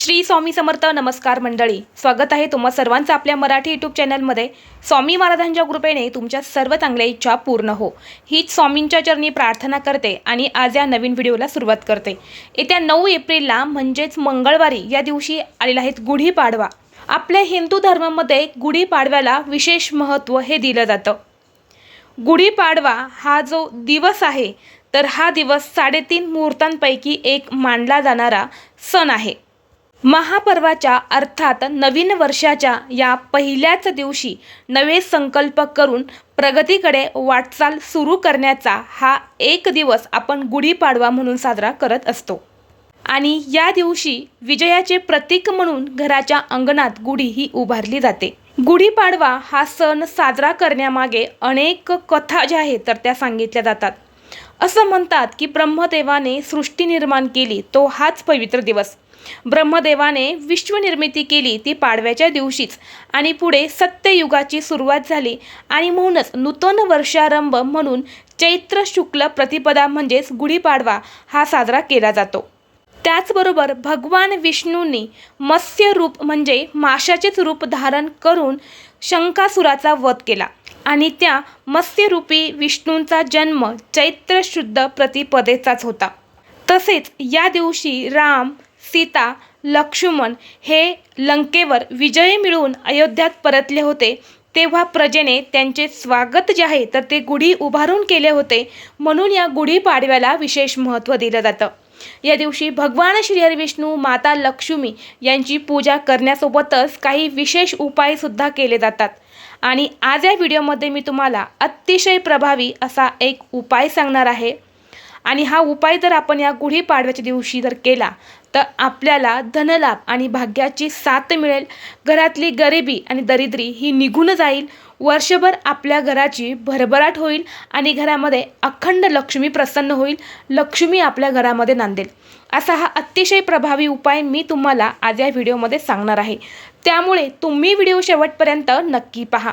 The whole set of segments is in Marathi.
श्री स्वामी समर्थ नमस्कार मंडळी. स्वागत आहे तुम्हा सर्वांचं आपल्या मराठी यूट्यूब चॅनलमध्ये. स्वामी महाराजांच्या कृपेने तुमच्या सर्व चांगल्या इच्छा पूर्ण हो. हीच स्वामींच्या चरणी प्रार्थना करते आणि आज या नवीन व्हिडिओला सुरुवात करते. येत्या नऊ एप्रिलला म्हणजेच मंगळवारी या दिवशी आलेला आहे गुढीपाडवा आपल्या हिंदू धर्मामध्ये गुढीपाडव्याला विशेष महत्त्व हे दिलं जातं. गुढीपाडवा हा जो दिवस आहे तर हा दिवस साडेतीन मुहूर्तांपैकी एक मानला जाणारा सण आहे. महापर्वाच्या अर्थात नवीन वर्षाच्या या पहिल्याच दिवशी नवे संकल्प करून प्रगतीकडे वाटचाल सुरू करण्याचा हा एक दिवस आपण गुढीपाडवा म्हणून साजरा करत असतो. आणि या दिवशी विजयाचे प्रतीक म्हणून घराच्या अंगणात गुढी ही उभारली जाते. गुढीपाडवा हा सण साजरा करण्यामागे अनेक कथा ज्या आहेत तर त्या सांगितल्या जातात. असं म्हणतात की ब्रह्मदेवाने सृष्टी निर्माण केली तो हाच पवित्र दिवस. ब्रह्मदेवाने विश्वनिर्मिती केली ती पाडव्याच्या दिवशीच. आणि पुढे सत्ययुगाची सुरुवात झाली आणि म्हणूनच नूतन वर्षारंभ म्हणून चैत्र शुक्ल प्रतिपदा म्हणजेच गुढीपाडवा हा साजरा केला जातो. त्याचबरोबर भगवान विष्णूंनी मत्स्य रूप म्हणजे माशाचेच रूप धारण करून शंकासुराचा वध केला आणि त्या मत्स्यरूपी विष्णूंचा जन्म चैत्र शुद्ध प्रतिपदेचाच होता. तसेच या दिवशी राम सीता लक्ष्मण हे लंकेवर विजय मिळवून अयोध्यात परतले होते. तेव्हा प्रजेने त्यांचे स्वागत जे आहे तर ते गुढी उभारून केले होते. म्हणून या गुढीपाडव्याला विशेष महत्त्व दिलं जातं. या दिवशी भगवान श्रीहरी विष्णू माता लक्ष्मी यांची पूजा करण्यासोबतच काही विशेष उपायसुद्धा केले जातात. आणि आज या व्हिडिओमध्ये मी तुम्हाला अतिशय प्रभावी असा एक उपाय सांगणार आहे. आणि हा उपाय जर आपण या गुढीपाडव्याच्या दिवशी जर केला तर आपल्याला धनलाभ आणि भाग्याची साथ मिळेल. घरातली गरिबी आणि दरिद्री ही निघून जाईल. वर्षभर आपल्या घराची भरभराट होईल आणि घरामध्ये अखंड लक्ष्मी प्रसन्न होईल. लक्ष्मी आपल्या घरामध्ये नांदेल. असा हा अतिशय प्रभावी उपाय मी तुम्हाला आज या व्हिडिओमध्ये सांगणार आहे. त्यामुळे तुम्ही व्हिडिओ शेवटपर्यंत नक्की पहा.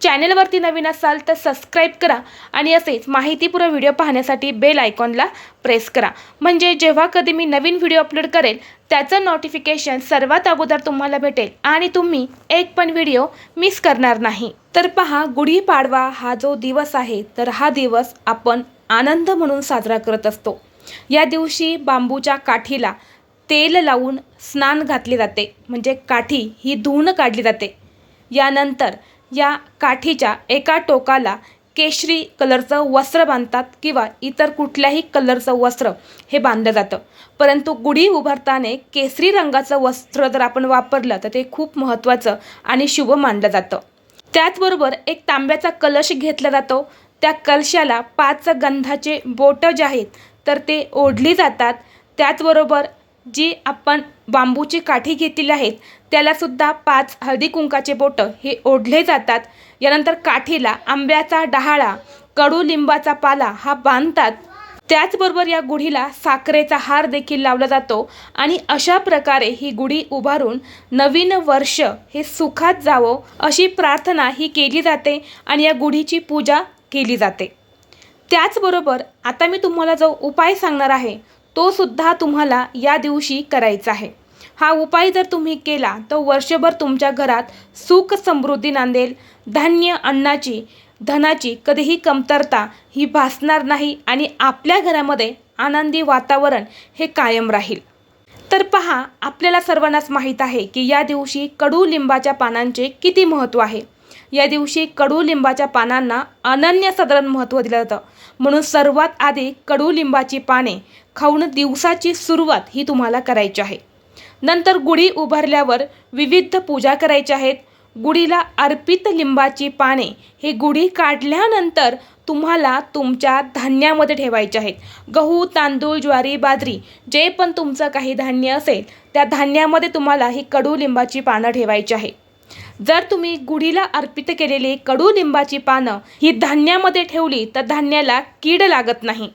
चॅनलवरती नवीन असाल तर सबस्क्राईब करा आणि असेच माहितीपूर्ण व्हिडिओ पाहण्यासाठी बेल आयकॉनला प्रेस करा. म्हणजे जेव्हा कधी मी नवीन व्हिडिओ अपलोड करेल त्याचं नोटिफिकेशन सर्वात अगोदर तुम्हाला भेटेल आणि तुम्ही एक पण व्हिडिओ मिस करणार नाही. तर पहा गुढीपाडवा हा जो दिवस आहे तर हा दिवस आपण आनंद म्हणून साजरा करत असतो. या दिवशी बांबूच्या काठीला तेल लावून स्नान घातले जाते. म्हणजे काठी ही धुवून काढली जाते. यानंतर या काठीच्या एका टोकाला केशरी कलरचं वस्त्र बांधतात किंवा इतर कुठल्याही कलरचं वस्त्र हे बांधलं जातं. परंतु गुढी उभारताना केसरी रंगाचं वस्त्र जर आपण वापरलं तर ते खूप महत्त्वाचं आणि शुभ मानलं जातं. त्याचबरोबर एक तांब्याचा कलश घेतला जातो. त्या कलशाला पाच गंधाचे बोटं जे आहेत तर ते ओढली जातात. त्याचबरोबर जी आपण बांबूची काठी घेतलेली आहेत त्यालासुद्धा पाच हळदी कुंकाचे बोटं हे ओढले जातात. यानंतर काठीला आंब्याचा डहाळा कडुलिंबाचा पाला हा बांधतात. त्याचबरोबर या गुढीला साखरेचा हार देखील लावला जातो आणि अशा प्रकारे ही गुढी उभारून नवीन वर्ष हे सुखात जावं अशी प्रार्थना ही केली जाते आणि या गुढीची पूजा केली जाते. त्याचबरोबर आता मी तुम्हाला जो उपाय सांगणार आहे तो सुद्धा तुम्हाला या दिवशी करायचा आहे. हा उपाय जर तुम्ही केला तर वर्षभर तुमच्या घरात सुख समृद्धी नांदेल. धान्य अन्नाची धनाची कधीही कमतरता ही भासणार नाही आणि आपल्या घरामध्ये आनंदी वातावरण हे कायम राहील. तर पहा आपल्याला सर्वांनाच माहीत आहे की या दिवशी कडुलिंबाच्या पानांचे किती महत्त्व आहे. या दिवशी कडुलिंबाच्या पानांना अनन्य साधारण महत्त्व दिलं जातं. म्हणून सर्वात आधी कडुलिंबाची पाने खाऊन दिवसाची सुरुवात ही तुम्हाला करायची आहे. नंतर गुढी उभारल्यावर विविध पूजा करायच्या आहेत. गुढीला अर्पित लिंबाची पाने हे गुढी काढल्यानंतर तुम्हाला तुमच्या धान्यामध्ये ठेवायचे आहेत. गहू तांदूळ ज्वारी बाजरी जे पण तुमचं काही धान्य असेल त्या धान्यामध्ये तुम्हाला ही कडुलिंबाची पानं ठेवायची आहे. जर तुम्ही गुढीला अर्पित केलेली कडुलिंबाची पानं ही धान्यामध्ये ठेवली तर धान्याला कीड लागत नाही.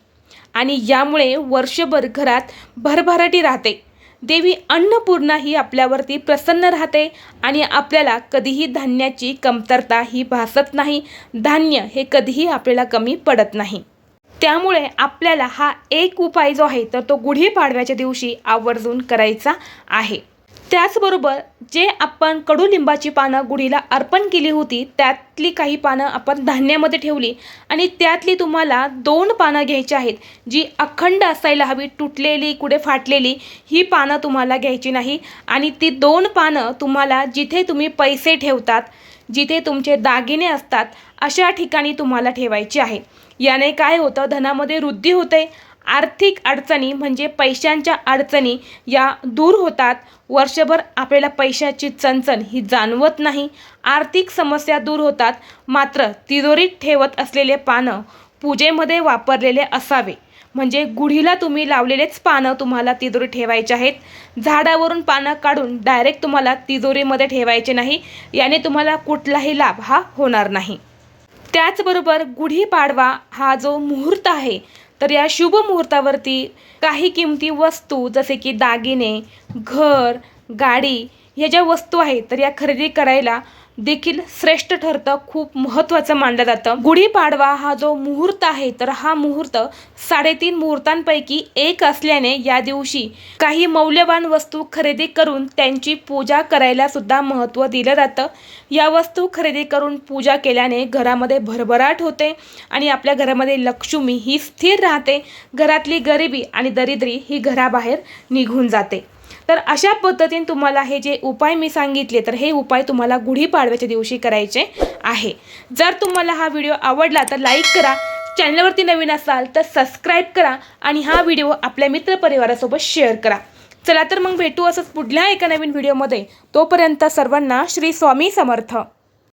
आणि यामुळे वर्षभर घरात भरभराटी राहते. देवी अन्नपूर्णा ही आपल्यावरती प्रसन्न राहते आणि आपल्याला कधीही धान्याची कमतरता ही भासत नाही. धान्य हे कधीही आपल्याला कमी पडत नाही. त्यामुळे आपल्याला हा एक उपाय जो आहे तर तो गुढीपाडव्याच्या दिवशी आवर्जून करायचा आहे. त्याचबरोबर जे आपण कडुलिंबाची पानं गुढीला अर्पण केली होती त्यातली काही पानं आपण धान्यामध्ये ठेवली. आणि त्यातली तुम्हाला दोन पानं घ्यायची आहेत जी अखंड असायला हवी तुटलेली कुठे फाटलेली ही पानं तुम्हाला घ्यायची नाही. आणि ती दोन पानं तुम्हाला जिथे तुम्ही पैसे ठेवतात जिथे तुमचे दागिने असतात अशा ठिकाणी तुम्हाला ठेवायची आहे. याने काय होतं धनामध्ये वृद्धी होते. आर्थिक अडचणी म्हणजे पैशांच्या अडचणी या दूर होतात. वर्षभर आपल्याला पैशाची चणचण ही जाणवत नाही. आर्थिक समस्या दूर होतात. मात्र तिजोरीत ठेवत असलेले पानं पूजेमध्ये वापरलेले असावे. म्हणजे गुढीला तुम्ही लावलेलेच पानं तुम्हाला तिजोरी ठेवायचे आहेत. झाडावरून पानं काढून डायरेक्ट तुम्हाला तिजोरीमध्ये ठेवायचे नाही. याने तुम्हाला कुठलाही लाभ हा होणार नाही. त्याचबरोबर गुढीपाडवा हा जो मुहूर्त आहे तर या शुभ मुहूर्तावरती काही किमती वस्तू जसे की दागिने घर गाडी ह्या ज्या वस्तू आहेत तर या खरेदी करायला देखील श्रेष्ठ ठरतं खूप महत्त्वाचं मानलं जातं. गुढीपाडवा हा जो मुहूर्त आहे तर हा मुहूर्त साडेतीन मुहूर्तांपैकी एक असल्याने या दिवशी काही मौल्यवान वस्तू खरेदी करून त्यांची पूजा करायला सुद्धा महत्त्व दिलं जातं. या वस्तू खरेदी करून पूजा केल्याने घरामध्ये भरभराट होते आणि आपल्या घरामध्ये लक्ष्मी ही स्थिर राहते. घरातली गरिबी आणि दरिद्री ही घराबाहेर निघून जाते. तर अशा पद्धतीने तुम्हाला हे जे उपाय मी सांगितले तर हे उपाय तुम्हाला गुढीपाडव्याच्या दिवशी करायचे आहे. जर तुम्हाला हा व्हिडिओ आवडला तर लाईक करा. चॅनलवरती नवीन असाल तर सबस्क्राईब करा आणि हा व्हिडिओ आपल्या मित्रपरिवारासोबत शेअर करा. चला तर मग भेटू असंच पुढल्या एका नवीन व्हिडिओमध्ये. तोपर्यंत सर्वांना श्री स्वामी समर्थ.